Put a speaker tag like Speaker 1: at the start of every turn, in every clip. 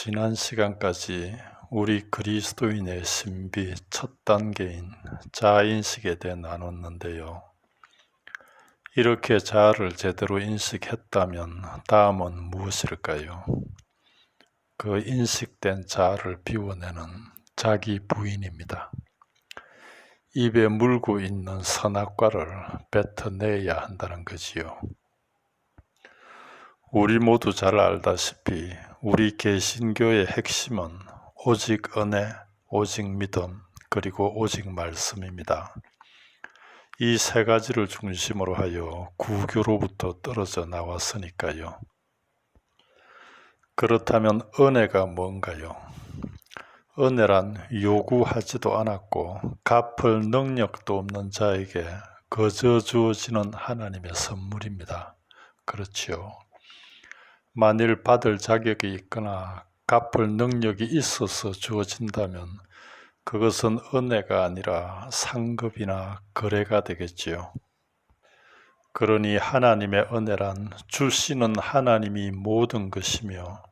Speaker 1: 지난 시간까지 우리 그리스도인의 신비 첫 단계인 자인식에 대해 나눴는데요. 이렇게 자아를 제대로 인식했다면 다음은 무엇일까요? 그 인식된 자아를 비워내는 자기 부인입니다. 입에 물고 있는 선악과를 뱉어내야 한다는 거지요. 우리 모두 잘 알다시피 우리 개신교의 핵심은 오직 은혜, 오직 믿음, 그리고 오직 말씀입니다. 이 세 가지를 중심으로 하여 구교로부터 떨어져 나왔으니까요. 그렇다면 은혜가 뭔가요? 은혜란 요구하지도 않았고 갚을 능력도 없는 자에게 거저 주어지는 하나님의 선물입니다. 그렇지요. 만일 받을 자격이 있거나 갚을 능력이 있어서 주어진다면 그것은 은혜가 아니라 상급이나 거래가 되겠지요. 그러니 하나님의 은혜란 주시는 하나님이 모든 것이며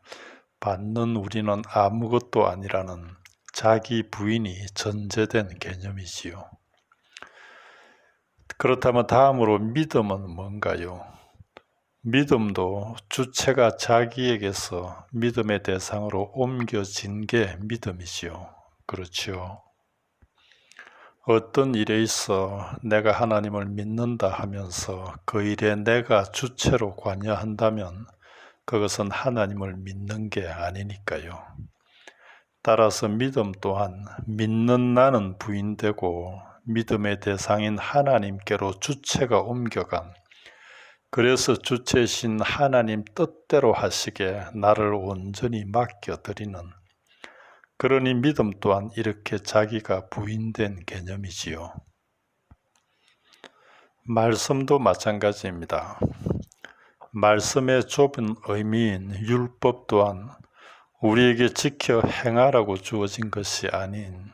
Speaker 1: 받는 우리는 아무것도 아니라는 자기 부인이 전제된 개념이지요. 그렇다면 다음으로 믿음은 뭔가요? 믿음도 주체가 자기에게서 믿음의 대상으로 옮겨진 게 믿음이지요. 그렇지요. 어떤 일에 있어 내가 하나님을 믿는다 하면서 그 일에 내가 주체로 관여한다면 그것은 하나님을 믿는 게 아니니까요. 따라서 믿음 또한 믿는 나는 부인되고 믿음의 대상인 하나님께로 주체가 옮겨간 그래서 주체신 하나님 뜻대로 하시게 나를 온전히 맡겨드리는 그러니 믿음 또한 이렇게 자기가 부인된 개념이지요. 말씀도 마찬가지입니다. 말씀의 좁은 의미인 율법 또한 우리에게 지켜 행하라고 주어진 것이 아닌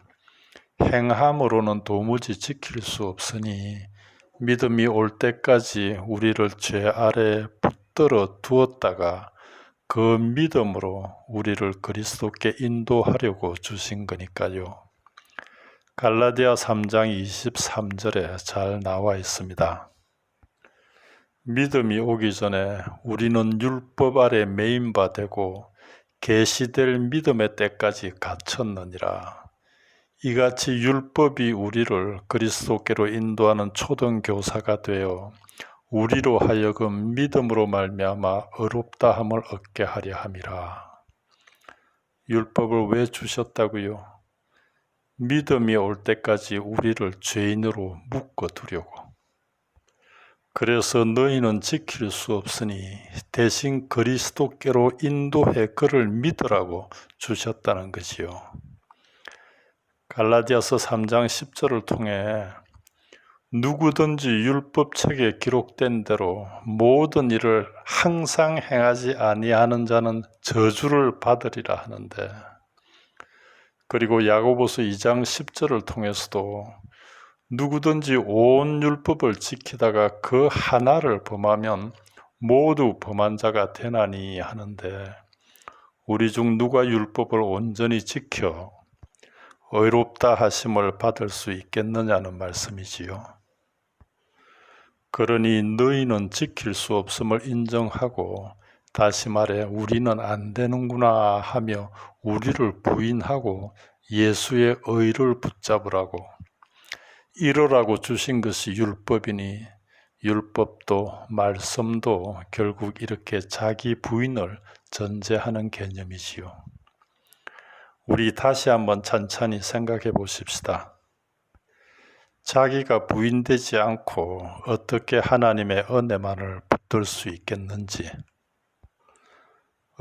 Speaker 1: 행함으로는 도무지 지킬 수 없으니 믿음이 올 때까지 우리를 죄 아래 붙들어 두었다가 그 믿음으로 우리를 그리스도께 인도하려고 주신 거니까요. 갈라디아 3장 23절에 잘 나와 있습니다. 믿음이 오기 전에 우리는 율법 아래 메인 바 되고 계시될 믿음의 때까지 갇혔느니라. 이같이 율법이 우리를 그리스도께로 인도하는 초등 교사가 되어 우리로 하여금 믿음으로 말미암아 의롭다함을 얻게 하려 함이라. 율법을 왜 주셨다고요? 믿음이 올 때까지 우리를 죄인으로 묶어 두려고. 그래서 너희는 지킬 수 없으니 대신 그리스도께로 인도해 그를 믿으라고 주셨다는 거지요. 갈라디아서 3장 10절을 통해 누구든지 율법책에 기록된 대로 모든 일을 항상 행하지 아니하는 자는 저주를 받으리라 하는데 그리고 야고보서 2장 10절을 통해서도 누구든지 온 율법을 지키다가 그 하나를 범하면 모두 범한 자가 되나니 하는데 우리 중 누가 율법을 온전히 지켜 의롭다 하심을 받을 수 있겠느냐는 말씀이지요. 그러니 너희는 지킬 수 없음을 인정하고 다시 말해 우리는 안 되는구나 하며 우리를 부인하고 예수의 의를 붙잡으라고 이러라고 주신 것이 율법이니 율법도 말씀도 결국 이렇게 자기 부인을 전제하는 개념이지요. 우리 다시 한번 천천히 생각해 보십시다. 자기가 부인되지 않고 어떻게 하나님의 은혜만을 붙들 수 있겠는지,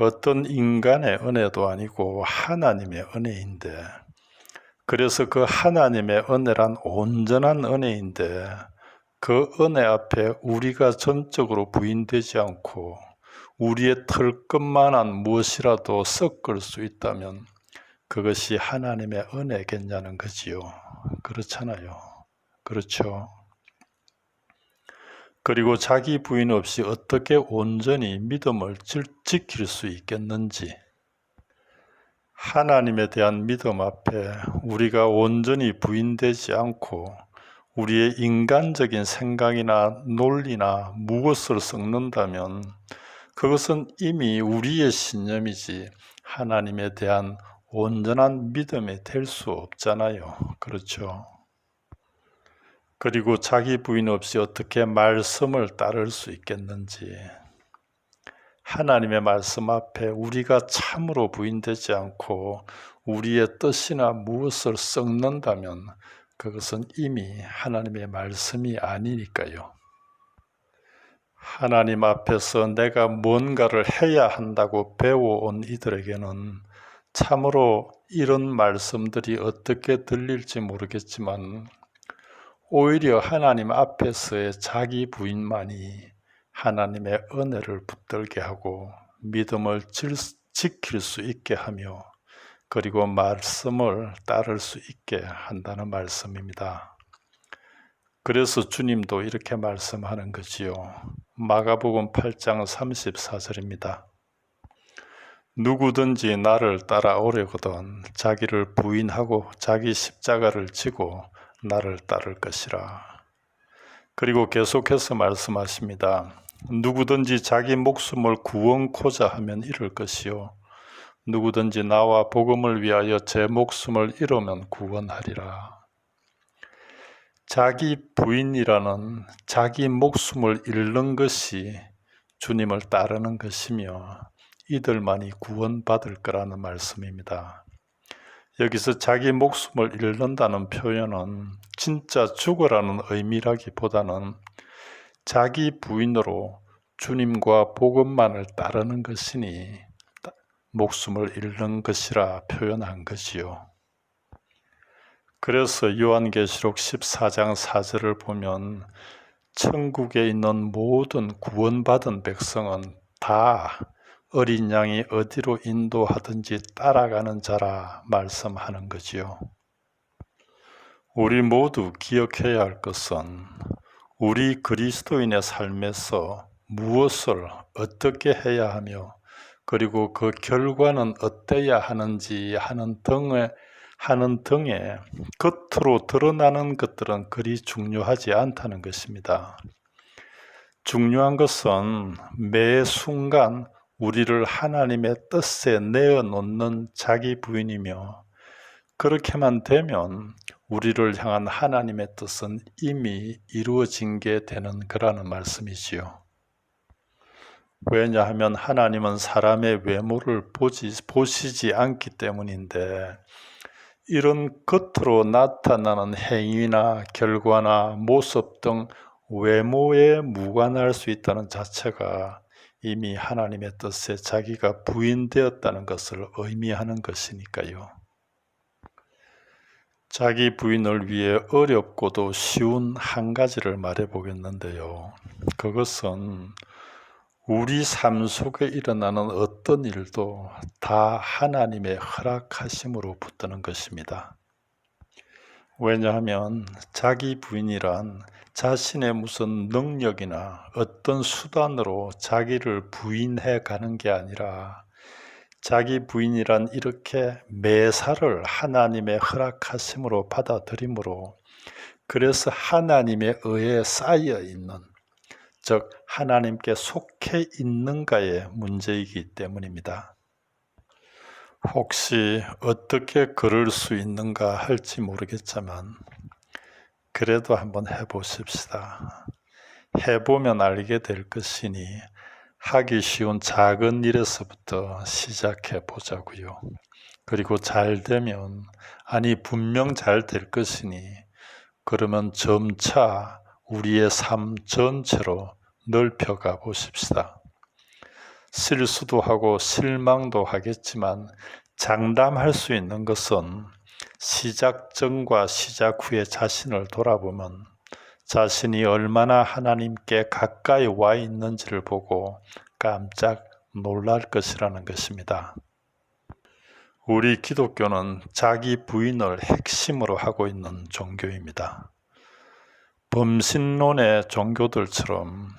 Speaker 1: 어떤 인간의 은혜도 아니고 하나님의 은혜인데, 그래서 그 하나님의 은혜란 온전한 은혜인데, 그 은혜 앞에 우리가 전적으로 부인되지 않고 우리의 털끝만한 무엇이라도 섞을 수 있다면 그것이 하나님의 은혜겠냐는 거지요. 그렇잖아요. 그렇죠. 그리고 자기 부인 없이 어떻게 온전히 믿음을 지킬 수 있겠는지, 하나님에 대한 믿음 앞에 우리가 온전히 부인되지 않고 우리의 인간적인 생각이나 논리나 무엇을 섞는다면 그것은 이미 우리의 신념이지 하나님에 대한 온전한 믿음이 될 수 없잖아요. 그렇죠? 그리고 자기 부인 없이 어떻게 말씀을 따를 수 있겠는지 하나님의 말씀 앞에 우리가 참으로 부인되지 않고 우리의 뜻이나 무엇을 썩는다면 그것은 이미 하나님의 말씀이 아니니까요. 하나님 앞에서 내가 뭔가를 해야 한다고 배워온 이들에게는 참으로 이런 말씀들이 어떻게 들릴지 모르겠지만 오히려 하나님 앞에서의 자기 부인만이 하나님의 은혜를 붙들게 하고 믿음을 지킬 수 있게 하며 그리고 말씀을 따를 수 있게 한다는 말씀입니다. 그래서 주님도 이렇게 말씀하는 거지요. 마가복음 8장 34절입니다. 누구든지 나를 따라오려거든 자기를 부인하고 자기 십자가를 지고 나를 따를 것이라. 그리고 계속해서 말씀하십니다. 누구든지 자기 목숨을 구원코자 하면 잃을 것이요 누구든지 나와 복음을 위하여 제 목숨을 잃으면 구원하리라. 자기 부인이라는 자기 목숨을 잃는 것이 주님을 따르는 것이며 이들만이 구원받을 거라는 말씀입니다. 여기서 자기 목숨을 잃는다는 표현은 진짜 죽어라는 의미라기보다는 자기 부인으로 주님과 복음만을 따르는 것이니 목숨을 잃는 것이라 표현한 것이요. 그래서 요한계시록 14장 4절을 보면 천국에 있는 모든 구원받은 백성은 다 어린 양이 어디로 인도하든지 따라가는 자라 말씀하는 거지요. 우리 모두 기억해야 할 것은 우리 그리스도인의 삶에서 무엇을 어떻게 해야 하며 그리고 그 결과는 어때야 하는지 하는 등에 하는 등에 겉으로 드러나는 것들은 그리 중요하지 않다는 것입니다. 중요한 것은 매 순간 우리를 하나님의 뜻에 내어 놓는 자기 부인이며 그렇게만 되면 우리를 향한 하나님의 뜻은 이미 이루어진 게 되는 거라는 말씀이지요. 왜냐하면 하나님은 사람의 외모를 보지, 보시지 않기 때문인데 이런 겉으로 나타나는 행위나 결과나 모습 등 외모에 무관할 수 있다는 자체가 이미 하나님의 뜻에 자기가 부인되었다는 것을 의미하는 것이니까요. 자기 부인을 위해 어렵고도 쉬운 한 가지를 말해 보겠는데요. 그것은 우리 삶 속에 일어나는 어떤 일도 다 하나님의 허락하심으로 붙드는 것입니다. 왜냐하면 자기 부인이란 자신의 무슨 능력이나 어떤 수단으로 자기를 부인해 가는 게 아니라 자기 부인이란 이렇게 매사를 하나님의 허락하심으로 받아들이므로 그래서 하나님의 의에 쌓여 있는 즉 하나님께 속해 있는가의 문제이기 때문입니다. 혹시 어떻게 그럴 수 있는가 할지 모르겠지만 그래도 한번 해보십시다. 해보면 알게 될 것이니 하기 쉬운 작은 일에서부터 시작해 보자고요. 그리고 잘 되면 아니 분명 잘 될 것이니 그러면 점차 우리의 삶 전체로 넓혀가 보십시다. 실수도 하고 실망도 하겠지만 장담할 수 있는 것은 시작 전과 시작 후에 자신을 돌아보면 자신이 얼마나 하나님께 가까이 와 있는지를 보고 깜짝 놀랄 것이라는 것입니다. 우리 기독교는 자기 부인을 핵심으로 하고 있는 종교입니다. 범신론의 종교들처럼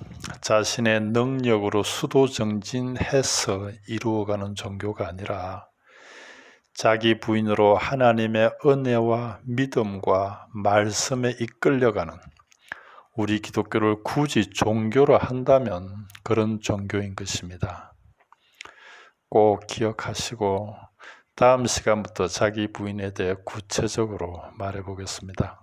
Speaker 1: 자신의 능력으로 수도정진해서 이루어가는 종교가 아니라 자기 부인으로 하나님의 은혜와 믿음과 말씀에 이끌려가는 우리 기독교를 굳이 종교로 한다면 그런 종교인 것입니다. 꼭 기억하시고 다음 시간부터 자기 부인에 대해 구체적으로 말해 보겠습니다.